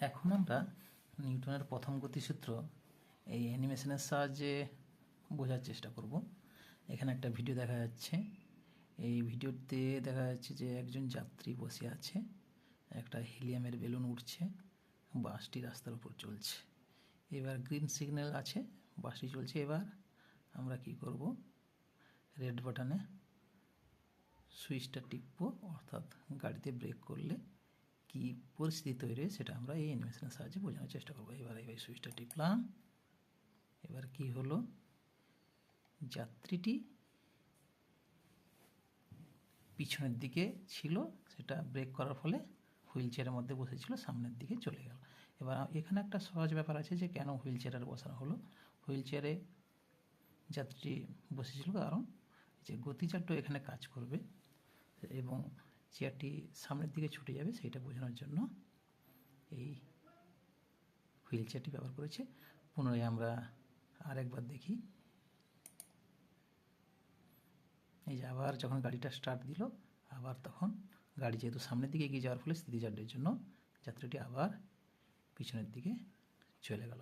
এখন আমরা নিউটনের প্রথম গতিসূত্র এই অ্যানিমেশনের সাহায্যে বোঝার চেষ্টা করব। এখানে একটা ভিডিও দেখা যাচ্ছে। এই ভিডিওতে দেখা যাচ্ছে যে একজন যাত্রী বসে আছে। একটা হিলিয়ামের বেলুন উঠছে বাসটি রাস্তার উপর চলছে। এবার গ্রিন সিগন্যাল আছে বাসটি চলছে। এবার আমরা কি করব? রেড বাটনে সুইচটা টিপবো, অর্থাৎ গাড়িতে ব্রেক করলে কি পরিস্থিতি তৈরি হয় সেটা আমরা এই অ্যানিমেশনের সাহায্যে বোঝানোর চেষ্টা করব। এবার এবার সুইচটা টিপলাম। এবার কি হলো? যাত্রীটি পিছনের দিকে ছিল, সেটা ব্রেক করার ফলে হুইল চেয়ারের মধ্যে বসেছিল, সামনের দিকে চলে গেল। এবার এখানে একটা সহজ ব্যাপার আছে যে কেন হুইল চেয়ারের বসানো হলো? হুইল চেয়ারে যাত্রী বসেছিল কারণ যে গতিচারটা এখানে কাজ করবে এবং চেয়ারটি সামনের দিকে ছুটে যাবে, সেইটা বোঝানোর জন্য এই হুইল চেয়ারটি ব্যবহার করেছে। পুনরায় আমরা আরেকবার দেখি। এই যে আবার যখন গাড়িটা স্টার্ট দিল, আবার তখন গাড়ি যেহেতু সামনের দিকে এগিয়ে যাওয়ার ফলে স্থিতিচার্যের জন্য যাত্রীটি আবার পিছনের দিকে চলে গেল।